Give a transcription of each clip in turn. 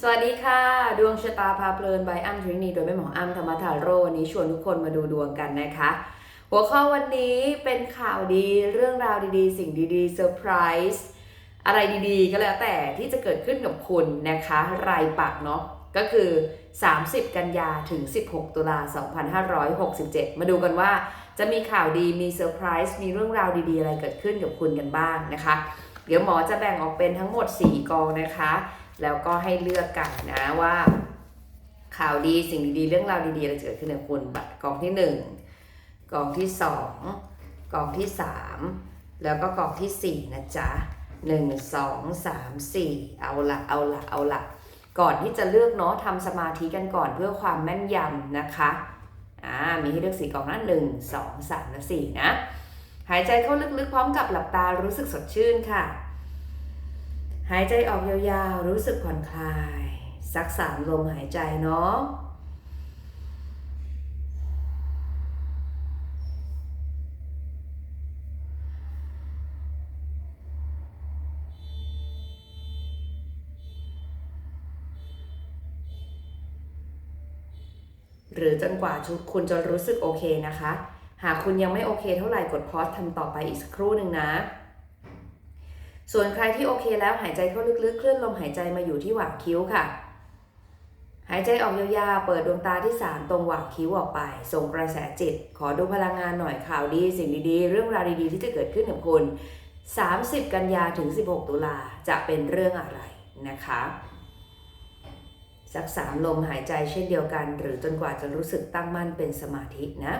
สวัสดีค่ะ ดวงชะตาพาเพลินใบอ้ำทรินีโดยแม่หมออ้ำธรรมทาโรวันนี้ชวนทุกคนมาดูดวงกันนะคะ หัวข้อวันนี้เป็นข่าวดีเรื่องราวดีๆ สิ่งดีๆเซอร์ไพรส์อะไรดีๆ ก็แล้วแต่ที่จะเกิดขึ้นกับคุณนะคะ รายปักเนาะก็คือ 30 กันยาถึง 16 ตุลา 2567 มาดูกันว่าจะมีข่าวดีมีเซอร์ไพรส์มีเรื่องราวดีๆ อะไรเกิดขึ้นกับคุณกันบ้างนะคะ เดี๋ยวหมอจะแบ่งออกเป็นทั้งหมด 4 กองนะคะ แล้วก็ให้เลือกกันนะว่า ข่าวดีสิ่งดีๆเรื่องราวดีๆอะไรจะเกิดขึ้นกับคุณบัตรกองที่หนึ่งกองที่สองกองที่สามแล้วก็กองที่สี่นะจ๊ะหนึ่งสองสามสี่เอาละเอาละเอาละก่อนที่จะเลือกเนาะทำสมาธิกันก่อนเพื่อความแม่นยำนะคะอ่ามีให้เลือกสี่กองนะหนึ่งสองสามและสี่นะ หายใจเข้าลึกๆพร้อมกับหลับตารู้สึกสดชื่นค่ะ หายใจออกยาวๆ รู้สึกผ่อนคลาย สักสามลมหายใจเนาะหรือจนกว่าคุณจะรู้สึกโอเคนะคะ หากคุณยังไม่โอเคเท่าไหร่กดพอสทำต่อไปอีกสักครู่หนึ่งนะ ส่วนใครที่โอเคแล้วหายใจเข้าลึกๆ เคลื่อนลมหายใจมาอยู่ที่หว่างคิ้วค่ะ หายใจออกยาวๆ เปิดดวงตาที่ 3 ตรงหว่างคิ้วออกไป ส่งกระแสจิต ขอดูพลังงานหน่อยข่าวดี สิ่งดีๆ เรื่องราวดีๆ ที่จะเกิดขึ้นกับคุณ 30 กันยาถึง 16 ตุลาจะเป็นเรื่องอะไรนะคะ สักสามลมหายใจเช่นเดียวกัน หรือจนกว่าจะรู้สึกตั้งมั่นเป็นสมาธินะ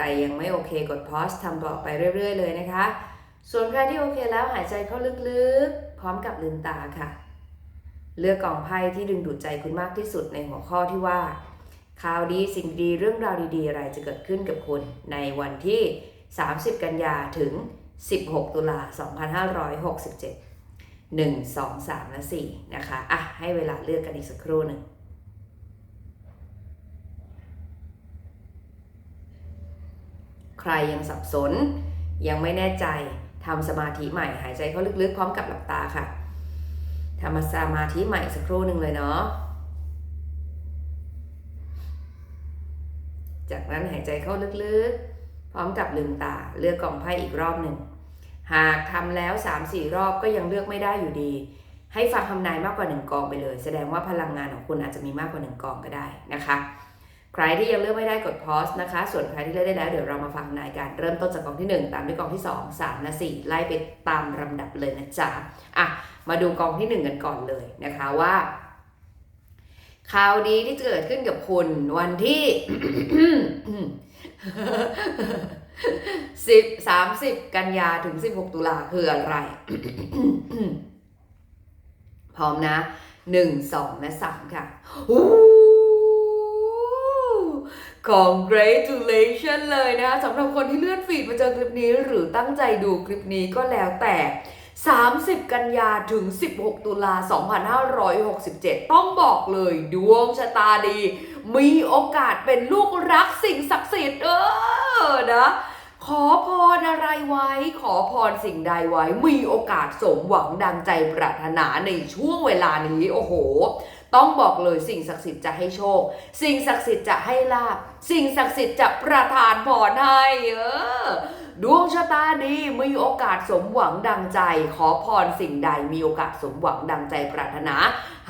รยังไม่โอเคกดพอสทำต่อไปเรื่อย ๆ เลยนะคะ ส่วนใครที่โอเคแล้วหายใจเข้าลึกๆ พร้อมกับลืมตาค่ะ เลือกกองไพ่ที่ดึงดูดใจคุณมากที่สุดในหัวข้อที่ว่า ข่าวดีสิ่งดีเรื่องราวดีๆ อะไรจะเกิดขึ้นกับคุณในวันที่ 30 กันยาถึง 16 ตุลา 2567 1 2 3 และ 4 นะคะ อะ ให้เวลาเลือกกันอีกสักครู่หนึ่ง ใครยังสับสน ยังไม่แน่ใจทำสมาธิใหม่หายใจเข้าลึกๆ พร้อมกับหลับตาค่ะทำสมาธิใหม่สักครู่หนึ่งเลยเนาะจากนั้นหายใจเข้าลึกๆ พร้อมกับลืมตาเลือกกล่องไพ่อีกรอบหนึ่ง หากทำแล้ว 3-4 รอบก็ยังเลือกไม่ได้อยู่ดี ให้ฟังคำนายมากกว่า 1กองไปเลย แสดงว่าพลังงานของคุณอาจจะมีมากกว่า 1กองก็ได้นะคะ ใครที่ยังเลือกไม่ได้กดพอสนะคะ ส่วนใครที่เลือกได้แล้วเดี๋ยวเรามาฟังนายการเริ่มต้นจากกองที่ 1 ตามด้วยกองที่ 2 3 และ 4 ไล่ไปตามลำดับเลยนะจ๊ะอะมาดูกองที่ 1 กันก่อนเลยนะคะว่าข่าวดีที่เกิดขึ้นกับคุณวันที่สิบสามสิบกันยาถึงสิบหกตุลาคืออะไร พร้อมนะหนึ่งสองและสามค่ะ congratulation เลยนะคะสำหรับคนที่เลื่อนฟีดมาเจอคลิปนี้ หรือตั้งใจดูคลิปนี้ก็แล้วแต่ 30 กันยาถึง 16 ตุลา 2567 ต้องบอกเลยดวงชะตาดี มีโอกาสเป็นลูกรักสิ่งศักดิ์สิทธิ์เออนะขอพรอะไรไว้ ขอพรสิ่งใดไว้ มีโอกาสสมหวังดังใจปรารถนาในช่วงเวลานี้ โอ้โห ต้องบอกเลยสิ่งศักดิ์สิทธิ์จะให้โชค สิ่งศักดิ์สิทธิ์จะให้ลาบ สิ่งศักดิ์สิทธิ์จะประทานพรให้เออดวงชะตาดีมีโอกาสสมหวังดังใจ ขอพรสิ่งใดมีโอกาสสมหวังดังใจปรารถนา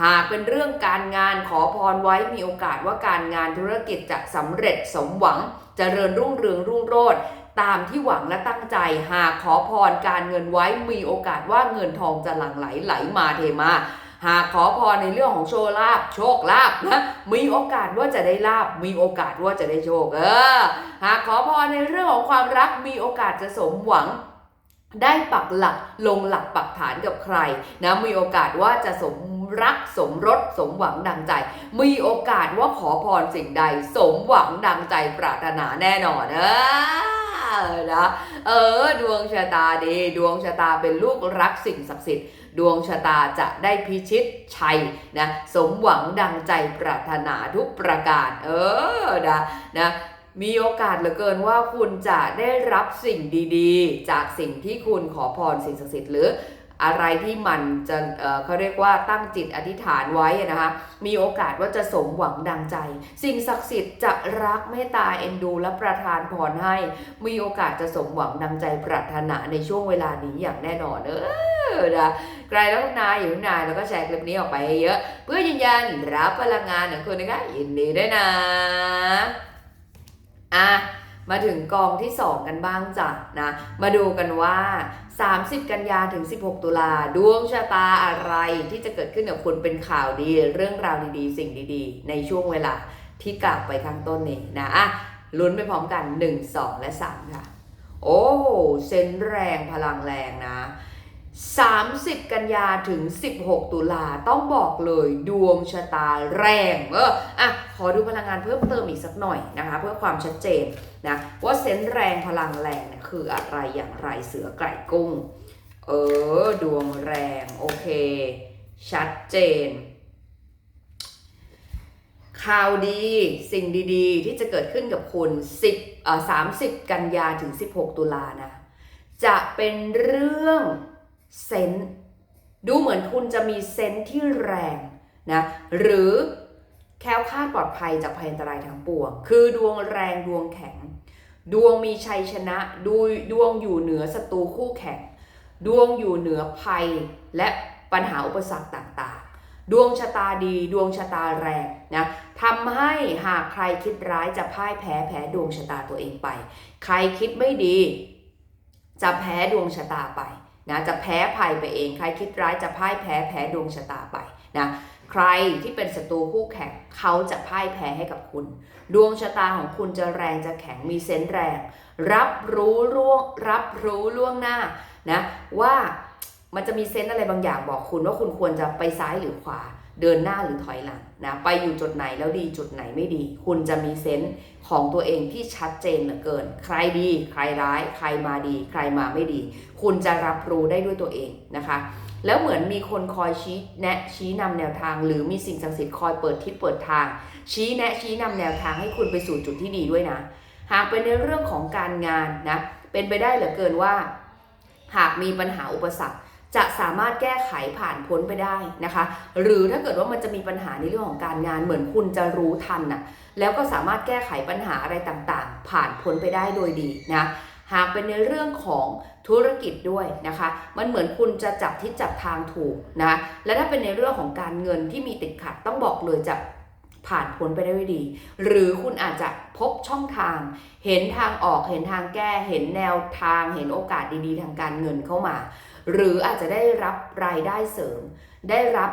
หากเป็นเรื่องการงานขอพรไว้มีโอกาสว่าการงานธุรกิจจะสำเร็จสมหวังจเจริญรุ่งเรืองรุ่งโรจน์ตามที่หวังและตั้งใจ หากขอพรการเงินไว้มีโอกาสว่าเงินทองจะหลั่งไหลไหลมาเทมา หากขอพรในเรื่องของโชคลาภโชคลาภนะมีโอกาสว่าจะได้ลาบมีโอกาสว่าจะได้โชคเออหากขอพรในเรื่องของความรักมีโอกาสจะสมหวังได้ปักหลักลงหลักปักฐานกับใครนะมีโอกาสว่าจะสมรักสมรสสมหวังดังใจ มีโอกาสว่าขอพรสิ่งใด สมหวังดังใจปรารถนาแน่นอนเออนะเออ ดวงชะตาดี ดวงชะตาเป็นลูกรักสิ่งศักดิ์สิทธิ์ ดวงชะตาจะได้พิชิตชัยนะสมหวังดังใจปรารถนาทุกประการ เออนะนะมีโอกาสเหลือเกินว่าคุณจะได้รับสิ่งดีๆ จากสิ่งที่คุณขอพรสิ่งศักดิ์สิทธิ์หรืออะไรที่มันจะเเขาเรียกว่าตั้งจิตอธิษฐานไว้นะคะ มีโอกาสว่าจะสมหวังดังใจ สิ่งศักดิ์สิทธิ์จะรักเมตตาเอ็นดู และประทานพรให้ มีโอกาสจะสมหวังดังใจปรารถนาในช่วงเวลานี้อย่างแน่นอนเออนะ ใครแล้วนายอยู่นายแล้วก็แชร์คลิปนี้ออกไปเยอะ เพื่อยืนยันรับพลังงานของคุณนะคะยินดีด้วยนะอะมาถึงกองที่ 2 กันบ้างจ้ะนะ มาดูกันว่า 30 กันยาถึง 16 ตุลาดวงชะตาอะไรที่จะเกิดขึ้นกับคุณเป็นข่าวดี เรื่องราวดีๆ สิ่งดีๆ ในช่วงเวลาที่กล่าวไปข้างต้นนี้นะอะลุ้นไปพร้อมกัน 1 2 และ 3 ค่ะ โอ้เซนแรงพลังแรงนะ 30 กันยาถึง 16 ตุลาต้องบอกเลยดวงชะตาแรงเอออะขอดูพลังงานเพิ่มเติมอีกสักหน่อยนะคะ เพื่อความชัดเจนนะว่าเซนส์แรงพลังแรงเนี่ยคืออะไรอย่างไรเสือไก่กุ้ง เออ ดวงแรง โอเค ชัดเจน ข่าวดีสิ่งดีๆ ที่จะเกิดขึ้นกับคุณ10เอ่อ30 กันยาถึง 16 ตุลานะ จะเป็นเรื่อง เซนดูเหมือนคุณจะมีเซนที่แรงนะหรือแคล้วคลาดปลอดภัยจากภัยอันตรายทั้งปวง คือดวงแรงดวงแข็ง ดวงมีชัยชนะดูดวงอยู่เหนือศัตรูคู่แข่ง ดวงอยู่เหนือภัยและปัญหาอุปสรรคต่างๆ ดวงชะตาดีดวงชะตาแรงนะทำให้หากใครคิดร้ายจะพ่ายแพ้แพ้ดวงชะตาตัวเองไป ใครคิดไม่ดี จะแพ้ดวงชะตาไป นะจะแพ้ภัยไปเองใครคิดร้ายจะพ่ายแพ้แพ้ดวงชะตาไปนะใครที่เป็นศัตรูคู่แข่งเขาจะพ่ายแพ้ให้กับคุณ ดวงชะตาของคุณจะแรงจะแข็งมีเซนส์แรง รับรู้ล่วงรับรู้ล่วงหน้านะว่ามันจะมีเซนส์อะไรบางอย่างบอกคุณว่าคุณควรจะไปซ้ายหรือขวา เดินหน้าหรือถอยหลังนะไปอยู่จุดไหนแล้วดีจุดไหนไม่ดี คุณจะมีเซนส์ของตัวเองที่ชัดเจนเหลือเกิน ใครดี ใครร้าย ใครมาดี ใครมาไม่ดี คุณจะรับรู้ได้ด้วยตัวเองนะคะ แล้วเหมือนมีคนคอยชี้แนะชี้นำแนวทาง หรือมีสิ่งศักดิ์สิทธิ์คอยเปิดทิศเปิดทาง ชี้แนะชี้นำแนวทางให้คุณไปสู่จุดที่ดีด้วยนะ หากเป็นในเรื่องของการงานนะเป็นไปได้เหลือเกินว่า หากมีปัญหาอุปสรรค จะสามารถแก้ไขผ่านพ้นไปได้นะคะ หรือถ้าเกิดว่ามันจะมีปัญหาในเรื่องของการงานเหมือนคุณจะรู้ทันน่ะแล้วก็สามารถแก้ไขปัญหาอะไรต่างๆ ผ่านพ้นไปได้โดยดีนะหากเป็นในเรื่องของธุรกิจด้วยนะคะ มันเหมือนคุณจะจับทิศจับทางถูกนะ และถ้าเป็นในเรื่องของการเงินที่มีติดขัดต้องบอกเลยจะผ่านพ้นไปได้ด้วยดี หรือคุณอาจจะพบช่องทาง เห็นทางออก เห็นทางแก้ เห็นแนวทาง เห็นโอกาสดีๆ ทางการเงินเข้ามา หรืออาจจะได้รับรายได้เสริม ได้รับ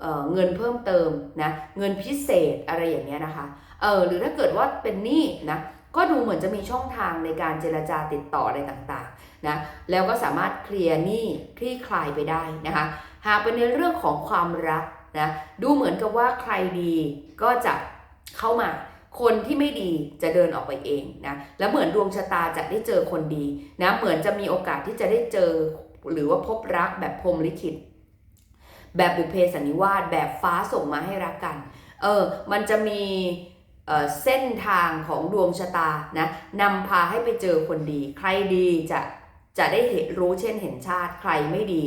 เเงินเพิ่มเติมนะเงินพิเศษอะไรอย่างเงี้ยนะคะเออหรือถ้าเกิดว่าเป็นหนี้นะก็ดูเหมือนจะมีช่องทางในการเจรจาติดต่ออะไรต่างๆนะแล้วก็สามารถเคลียร์หนี้คลี่คลายไปได้นะคะหากเป็นในเรื่องของความรักนะดูเหมือนกับว่าใครดีก็จะเข้ามาคนที่ไม่ดีจะเดินออกไปเองนะแล้วเหมือนดวงชะตาจะได้เจอคนดีนะเหมือนจะมีโอกาสที่จะได้เจอ หรือว่าพบรักแบบพรมลิขิต แบบบุพเพสันนิวาสแบบฟ้าส่งมาให้รักกัน เออ มันจะมีเอ่อเส้นทางของดวงชะตานะนำพาให้ไปเจอคนดี ใครดีจะจะได้เห็นรู้เช่นเห็นชาติใครไม่ดี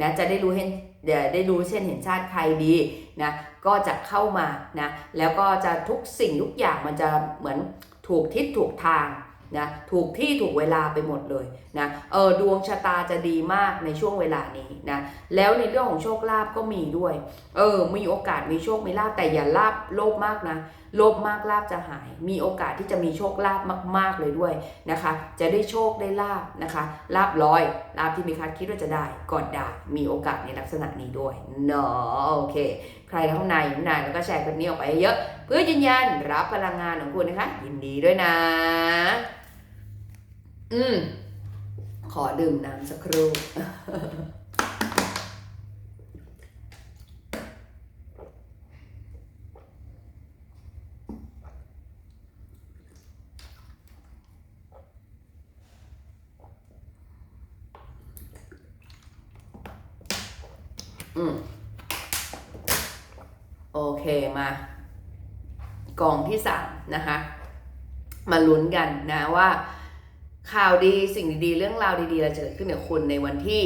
นะจะได้รู้เห็นเดี๋ยวได้รู้เช่นเห็นชาติใครดีนะก็จะเข้ามานะแล้วก็จะทุกสิ่งทุกอย่างมันจะเหมือนถูกทิศถูกทาง นะถูกที่ถูกเวลาไปหมดเลยนะเออดวงชะตาจะดีมากในช่วงเวลานี้นะแล้วในเรื่องของโชคลาภก็มีด้วย เออมีโอกาสมีโชคมีลาบแต่อย่าลาบโลภมากนะโลภมากลาบจะหาย มีโอกาสที่จะมีโชคลาภมาก ๆเลยด้วยนะคะ จะได้โชคได้ลาบนะคะลาบลอยลาบที่มีคาดคิดว่าจะได้ก่อนได้มีโอกาสในลักษณะนี้ด้วยเนาะโอเค ใครข้างในข้างในแล้วก็แชร์คลิปนี้ออกไปเยอะ เพื่อยืนยันรับพลังงานของคุณนะคะ ยินดีด้วยนะ อืม ขอดื่มน้ำสักครู่ อืม โอเคมา กองที่สามนะคะมาลุ้นกันนะว่าข่าวดีสิ่งดีๆ เรื่องราวดีๆจะเกิดขึ้นกับคุณในวันที่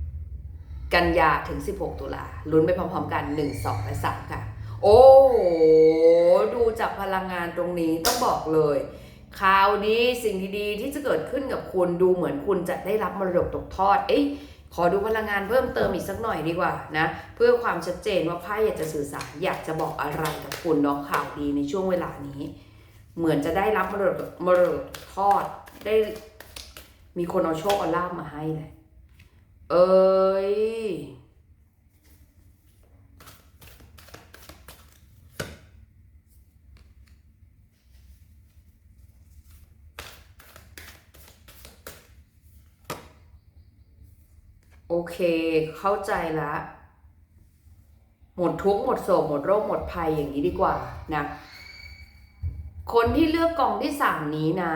30 กันยาถึง 16 ตุลาลุ้นไปพร้อมๆกัน 1 2 และ3ค่ะ โอ้โหดูจากพลังงานตรงนี้ต้องบอกเลยข่าวดีสิ่งดีๆที่จะเกิดขึ้นกับคุณดูเหมือนคุณจะได้รับมรดกตกทอดเอ้ ขอดูพลังงานเพิ่มเติมอีกสักหน่อยดีกว่านะเพื่อความชัดเจนว่าไพ่อยากจะสื่อสารอยากจะบอกอะไรกับคุณเนาะข่าวดีในช่วงเวลานี้ เหมือนจะได้รับมรดกมรดกทอดได้ มีคนเอาโชคเอาลาบมาให้เลยเอ้ย โอเค เข้าใจละหมดทุกข์หมดโศกหมดโรคหมดภัยอย่างนี้ดีกว่านะคนที่เลือกกองที่สามนี้นะ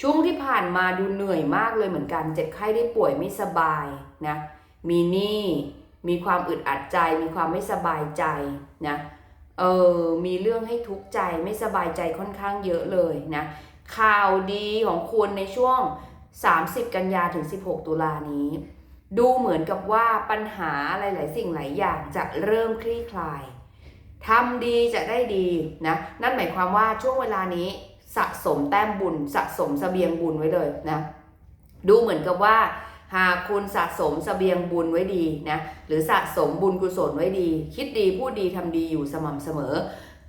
ช่วงที่ผ่านมาดูเหนื่อยมากเลยเหมือนกัน เจ็บไข้ได้ป่วยไม่สบายนะมีหนี้มีความอึดอัดใจ มีความไม่สบายใจนะเออมีเรื่องให้ทุกข์ใจไม่สบายใจค่อนข้างเยอะเลยนะข่าวดีของคุณในช่วง 30 กันยาถึง 16 ตุลานี้ ดูเหมือนกับว่าปัญหาหลาย ๆ สิ่งหลายอย่างจะเริ่มคลี่คลายทำดีจะได้ดีนะ นั่นหมายความว่าช่วงเวลานี้สะสมแต้มบุญ สะสมเสบียงบุญไว้เลยนะ ดูเหมือนกับว่าหากคุณสะสมเสบียงบุญไว้ดีนะ หรือสะสมบุญกุศลไว้ดี คิดดีพูดดีทำดีอยู่สม่ำเสมอ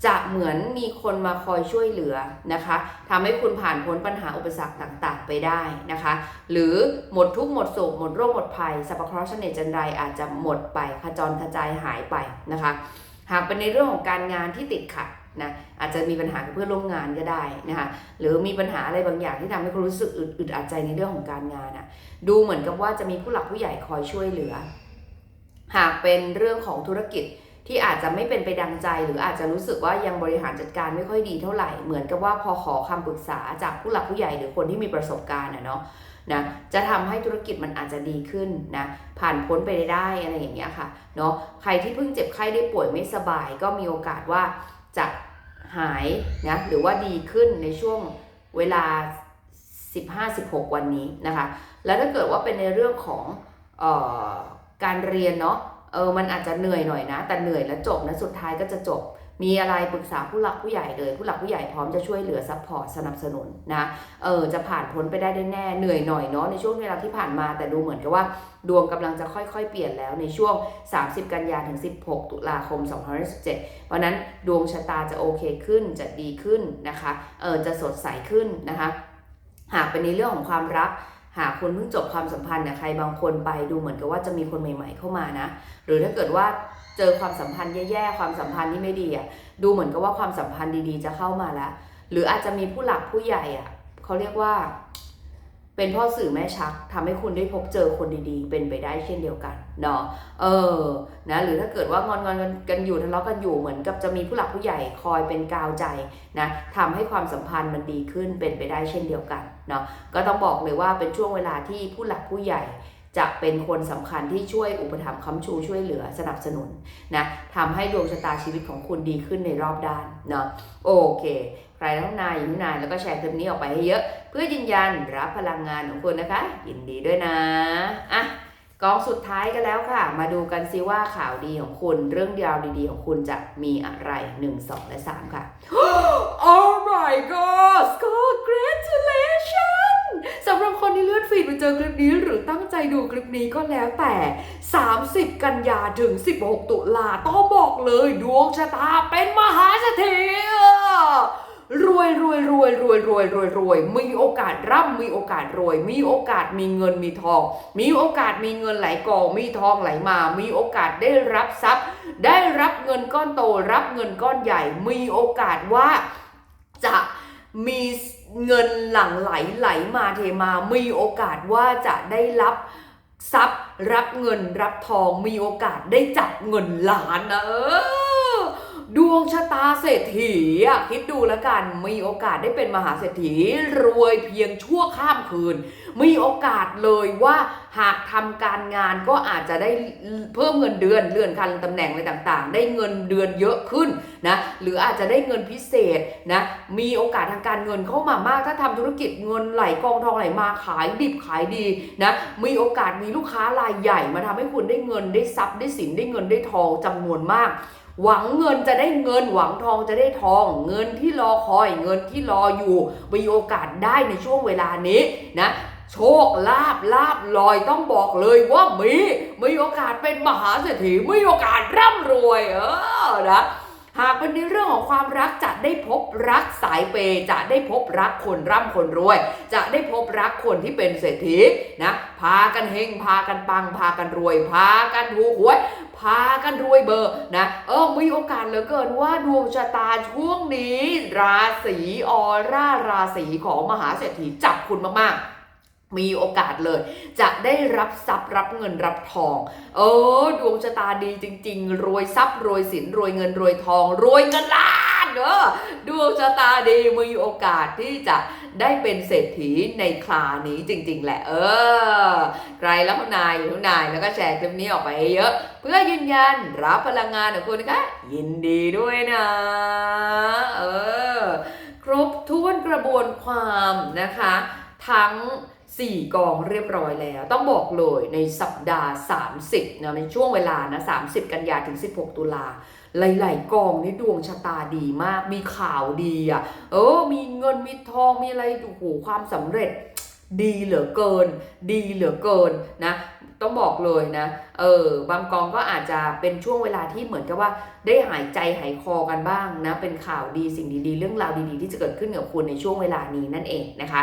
จะเหมือนมีคนมาคอยช่วยเหลือนะคะทำให้คุณผ่านพ้นปัญหาอุปสรรคต่างๆ ไปได้นะคะ หรือหมดทุกหมดโศกหมดโรคหมดภัยสัพพะเคราะห์เสน่ห์จันไรอาจจะหมดไปขจรกระจายหายไปนะคะ หากเป็นในเรื่องของการงานที่ติดขัดนะอาจจะมีปัญหากับเพื่อนร่วมงานก็ได้นะคะหรือมีปัญหาอะไรบางอย่างที่ทำให้คุณรู้สึกอึดอัดใจในเรื่องของการงานอะดูเหมือนกับว่าจะมีผู้หลักผู้ใหญ่คอยช่วยเหลือ หากเป็นเรื่องของธุรกิจ ที่อาจจะไม่เป็นไปดังใจหรืออาจจะรู้สึกว่ายังบริหารจัดการไม่ค่อยดีเท่าไหร่ เหมือนกับว่าพอขอคำปรึกษาจากผู้หลักผู้ใหญ่หรือคนที่มีประสบการณ์อะเนาะนะจะทำให้ธุรกิจมันอาจจะดีขึ้นนะผ่านพ้นไปได้อะไรอย่างเงี้ยค่ะเนาะใครที่เพิ่งเจ็บไข้ได้ป่วยไม่สบาย ก็มีโอกาสว่าจะหายนะหรือว่าดีขึ้นในช่วงเวลา 15-16 วันนี้นะคะ แล้วถ้าเกิดว่าเป็นในเรื่องของออการเรียนเนาะ เออมันอาจจะเหนื่อยหน่อยนะ แต่เหนื่อยแล้วจบนะสุดท้ายก็จะจบ มีอะไรปรึกษาผู้หลักผู้ใหญ่เลย ผู้หลักผู้ใหญ่พร้อมจะช่วยเหลือซัพพอร์ตสนับสนุนนะเออจะผ่านพ้นไปได้แน่เหนื่อยหน่อยเนาะในช่วงเวลาที่ผ่านมาแต่ดูเหมือนกับว่า ดวงกำลังจะค่อยๆ เปลี่ยนแล้วในช่วง 30 กันยาถึง 16 ตุลาคม 2017วันนั้นดวงชะตาจะโอเคขึ้นจะดีขึ้นนะคะเออจะสดใสขึ้นนะคะหากเป็นในเรื่องของความรัก หากคนเพิ่งจบความสัมพันธ์กับใครบางคนไปดูเหมือนกับว่าจะมีคนใหม่ๆเข้ามานะ หรือถ้าเกิดว่าเจอความสัมพันธ์แย่ๆความสัมพันธ์ที่ไม่ดีอะดูเหมือนกับว่าความสัมพันธ์ดีๆ จะเข้ามาแล้ว หรืออาจจะมีผู้หลักผู้ใหญ่อะเขาเรียกว่า เป็นพ่อสื่อแม่ชักทำให้คุณได้พบเจอคนดีๆ เป็นไปได้เช่นเดียวกันเนาะเออนะหรือถ้าเกิดว่างอนงอนกันอยู่ทะเลาะกันอยู่เหมือนกับจะมีผู้หลักผู้ใหญ่คอยเป็นกาวใจนะทำให้ความสัมพันธ์มันดีขึ้นเป็นไปได้เช่นเดียวกันเนาะก็ต้องบอกเลยว่าเป็นช่วงเวลาที่ผู้หลักผู้ใหญ่จะเป็นคนสำคัญที่ช่วยอุปถัมภ์ค้ำชูช่วยเหลือสนับสนุนนะทำให้ดวงชะตาชีวิตของคุณดีขึ้นในรอบด้านเนาะโอเค ใครทั้งนายอยู่นายแล้วก็แชร์คลิปนี้ออกไปให้เยอะ เพื่อยืนยันรับพลังงานของคุณนะคะ ยินดีด้วยนะอะกองสุดท้ายกันแล้วค่ะ มาดูกันซิว่าข่าวดีของคุณ เรื่องราวดีๆของคุณจะมีอะไร 1 2 และ 3 ค่ะ Oh my god congratulations สำหรับคนที่เลื่อนฟีดมาเจอคลิปนี้ หรือตั้งใจดูคลิปนี้ก็แล้วแต่ 30 กันยาถึง 16 ตุลาต้องบอกเลย ดวงชะตาเป็นมหาเศรษฐี รวยรวยรวยรวยรวยรวยรวยมีโอกาสร่ำมีโอกาสรวย มีโอกาสมีเงินมีทอง มีโอกาสมีเงินไหลกองมีทองไหลมา มีโอกาสได้รับทรัพย์ ได้รับเงินก้อนโต รับเงินก้อนใหญ่ มีโอกาสว่าจะมีเงินหลั่งไหลไหลมาเทมา มีโอกาสว่าจะได้รับทรัพย์ รับเงินรับทอง มีโอกาสได้จับเงินล้านนะเออ ดวงชะตาเศรษฐีคิดดูแล้วกันมีโอกาสได้เป็นมหาเศรษฐีรวยเพียงชั่วข้ามคืน มีโอกาสเลยว่าหากทำการงานก็อาจจะได้เพิ่มเงินเดือนเลื่อนขั้นตำแหน่งอะไรต่างๆ ได้เงินเดือนเยอะขึ้นนะหรืออาจจะได้เงินพิเศษนะมีโอกาสทางการเงินเข้ามามาก ถ้าทำธุรกิจเงินไหลกองทองไหลมาขายดิบขายดีนะมีโอกาสมีลูกค้ารายใหญ่มาทำให้คุณได้เงินได้ทรัพย์ได้สินได้เงินได้ทองจำนวนมากหวังเงินจะได้เงินหวังทองจะได้ทอง เงินที่รอคอยเงินที่รออยู่มีโอกาสได้ในช่วงเวลานี้นะโชคลาบลาบลอยต้องบอกเลยว่ามีมีโอกาสเป็นมหาเศรษฐีมีโอกาสร่ำรวยเออนะหากเป็นในเรื่องของความรักจะได้พบรักสายเปย์จะได้พบรักคนร่ำคนรวย จะได้พบรักคนที่เป็นเศรษฐีนะพากันเฮงพากันปัง พากันรวย พากันถูกหวยพากันรวยเบอร์นะเออมีโอกาสเหลือเกินว่าดวงชะตาช่วงนี้ ราศีออร่าราศีของมหาเศรษฐีจับคุณมากๆ มีโอกาสเลย จะได้รับทรัพย์รับเงินรับทอง เออ ดวงชะตาดีจริง ๆ รวยทรัพย์รวยสินรวยเงินรวยทอง รวยเงินล้านเออดวงชะตาดีมีโอกาสที่จะได้เป็นเศรษฐีในคลานี้จริง ๆ แหละ เออ ใครแล้วนายอยู่นายแล้วก็แชร์คลิปนี้ออกไปให้เยอะ เพื่อยืนยันรับพลังงานของคุณนะคะยินดีด้วยนะ เออ ครบถ้วนกระบวนความนะคะ ทั้ง 4 กองเรียบร้อยแล้ว ต้องบอกเลยในสัปดาห์ 30นะในช่วงเวลานะ 30 กันยาถึง 16 ตุลาหลาย ๆ กองนี่ดวงชะตาดีมาก มีข่าวดีอะ เออ มีเงินมีทองมีอะไรโอ้โหความสำเร็จดีเหลือเกิน ดีเหลือเกินนะ ต้องบอกเลยนะ เออบางกองก็อาจจะเป็นช่วงเวลาที่เหมือนกับว่า ได้หายใจหายคอกันบ้างนะ เป็นข่าวดีสิ่งดีๆ เรื่องราวดีๆ ที่จะเกิดขึ้นกับคุณในช่วงเวลานี้นั่นเองนะคะ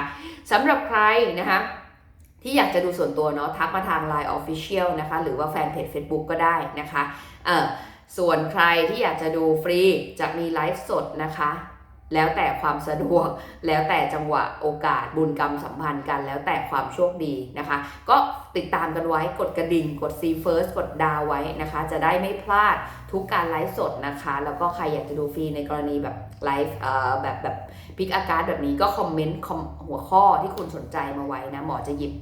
สำหรับใครนะคะที่อยากจะดูส่วนตัวเนาะทักมาทาง Line Official นะคะ หรือว่าแฟนเพจ Facebook ก็ได้นะคะเออส่วนใครที่อยากจะดูฟรีจะมีไลฟ์สดนะคะ แล้วแต่ความสะดวก แล้วแต่จังหวะโอกาสบุญกรรมสัมพันธ์กัน แล้วแต่ความโชคดีนะคะ ก็ติดตามกันไว้กดกระดิ่ง กด See First กดดาวไว้นะคะ จะได้ไม่พลาดทุกการไลฟ์สดนะคะ แล้วก็ใครอยากจะดูฟรีในกรณีแบบไลฟ์เอ่อแบบแบบพิกอาการแบบนี้ก็คอมเมนต์หัวข้อที่คุณสนใจมาไว้นะ หมอจะหยิบ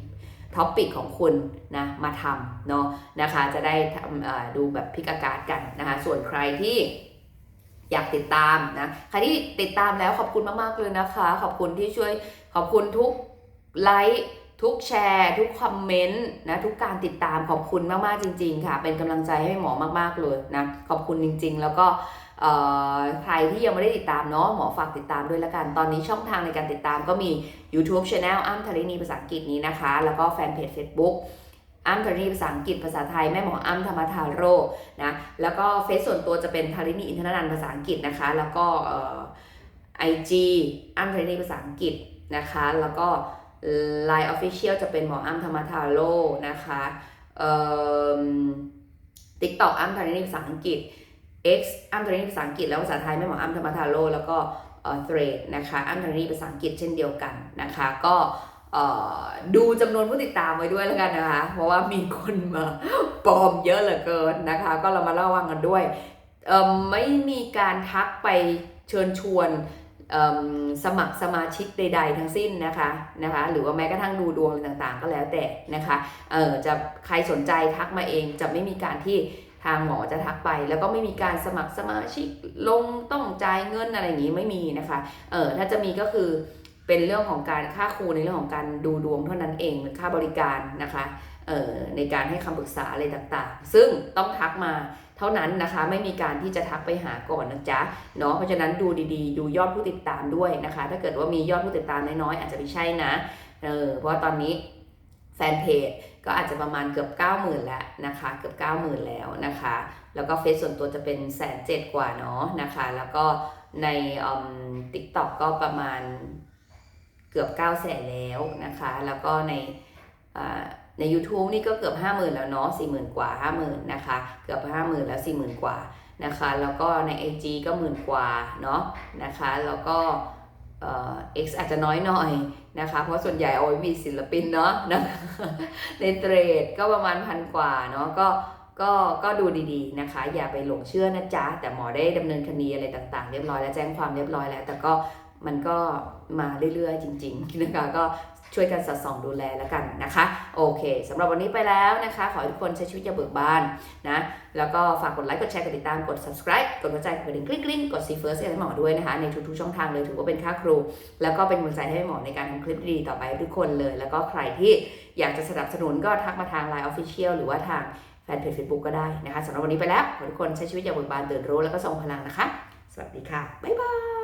ท็อปปิกของคุณนะมาทำเนาะนะคะ จะได้ทำดูแบบพิกอาการกันนะคะ ส่วนใครที่ อยากติดตามนะใครที่ติดตามแล้วขอบคุณมากๆเลยนะคะ ขอบคุณที่ช่วยขอบคุณทุกไลค์ทุกแชร์ ทุกคอมเมนต์นะทุกการติดตามขอบคุณมากๆจริง ๆ ค่ะ เป็นกำลังใจให้หมอมากๆเลยนะขอบคุณจริง ๆ แล้วก็ใครที่ยังไม่ได้ติดตามเนาะหมอฝากติดตามด้วยละกัน ตอนนี้ช่องทางในการติดตามก็มี YouTube Channel อ้ำธรินีภาษาอังกฤษนี้นะคะ แล้วก็แฟนเพจ Facebook อ้ำธรินีภาษาอังกฤษภาษาไทยแม่หมออ้ำธรรมทาโร่นะแล้วก็เฟซส่วนตัวจะเป็นธารินีอินทรนันท์ภาษาอังกฤษนะคะ แล้วก็ไอจีอ้ำธรินีภาษาอังกฤษนะคะ แล้วก็ Line Official จะเป็นหมออ้ำธรรมทาโร่นะคะเอ่อ TikTok อ้ำธรินีภาษาอังกฤษ X อ้ำธรินีภาษาอังกฤษแล้วภาษาไทยแม่หมออ้ำธรรมทาโร่แล้วก็เอ่อ Thread นะคะอ้ำธรินีภาษาอังกฤษเช่นเดียวกันนะคะ ก็ ดูจำนวนผู้ติดตามไว้ด้วยแล้วกันนะคะ เพราะว่ามีคนมาปลอมเยอะเหลือเกินนะคะ ก็เรามาเล่าวังกันด้วย ไม่มีการทักไปเชิญชวนสมัครสมาชิกใด ๆ ทั้งสิ้นนะคะนะคะ หรือว่าแม้กระทั่งดูดวงอะไรต่างๆ ก็แล้วแต่นะคะเออจะใครสนใจทักมาเองจะไม่มีการที่ทางหมอจะทักไป แล้วก็ไม่มีการสมัครสมาชิกลงต้องจ่ายเงินอะไรอย่างนี้ไม่มีนะคะเออถ้าจะมีก็คือ เป็นเรื่องของการค่าครูในเรื่องของการดูดวงเท่านั้นเองค่าบริการนะคะในการให้คำปรึกษาอะไรต่างๆ ซึ่งต้องทักมาเท่านั้นนะคะ ไม่มีการที่จะทักไปหาก่อนนะจ๊ะเนาะเพราะฉะนั้นดูดีๆ ดูยอดผู้ติดตามด้วยนะคะ ถ้าเกิดว่ามียอดผู้ติดตามน้อยๆอาจจะไม่ใช่นะเออเพราะาตอนนี้แฟนเพจก็อาจจะประมาณเกือบ 90,000แล้วนะคะเกือบ 90,000 แล้วนะคะ แล้วก็เฟซส่วนตัวจะเป็นแสนเจ็ดกว่าเนาะนะคะ แล้วก็ในติ๊กต็อกก็ประมาณ เกือบ 9 0 0แสนแล้วนะคะ แล้วก็ในใน YouTube นี่ก็เกือบ 50,000 แล้วเนาะ40,000 กว่า 50,000 นะคะ เกือบ 50,000 แล้ว 40,000 กว่านะคะ แล้วก็ใน IG ก็หมื่นกว่าเนาะนะคะ แล้วก็เอ่อ X อาจจะน้อยหน่อยนะคะ เพราะส่วนใหญ่เอาไว้มีศิลปินเนาะนะในเทรดก็ประมาณพันกว่าเนาะก็ก็ก็ดูดีๆนะคะ อย่าไปหลงเชื่อนะจ๊ะ แต่หมอได้ดำเนินคดีอะไรต่างๆ เรียบร้อยแล้วแจ้งความเรียบร้อยแล้ว แต่ก็ มันก็มาเรื่อยๆ จริงๆนะคะก็ช่วยกันสอดส่องดูแลแล้วกันนะคะ โอเคสำหรับวันนี้ไปแล้วนะคะ ขอให้ทุกคนใช้ชีวิตอย่าเบิกบานนะแล้วก็ฝากกดไลค์กดแชร์กดติดตามกด subscribe กดหัวใจกดกระดิ่งกริ๊งกริ๊งกด see first ให้หมอด้วยนะคะ ในทุกๆช่องทางเลยถือว่าเป็นค่าครู แล้วก็เป็นกำลังใจให้หมอในการทำคลิปดีๆต่อไปทุกคนเลย แล้วก็ใครที่อยากจะสนับสนุนก็ทักมาทาง Line Official หรือว่าทางแฟนเพจ Facebook ก็ได้นะคะสำหรับวันนี้ไปแล้วขอทุกคนใช้ชีวิตอย่าเบิกบานตื่นรู้แล้วก็ทรงพลังนะคะ สวัสดีค่ะบ๊ายบาย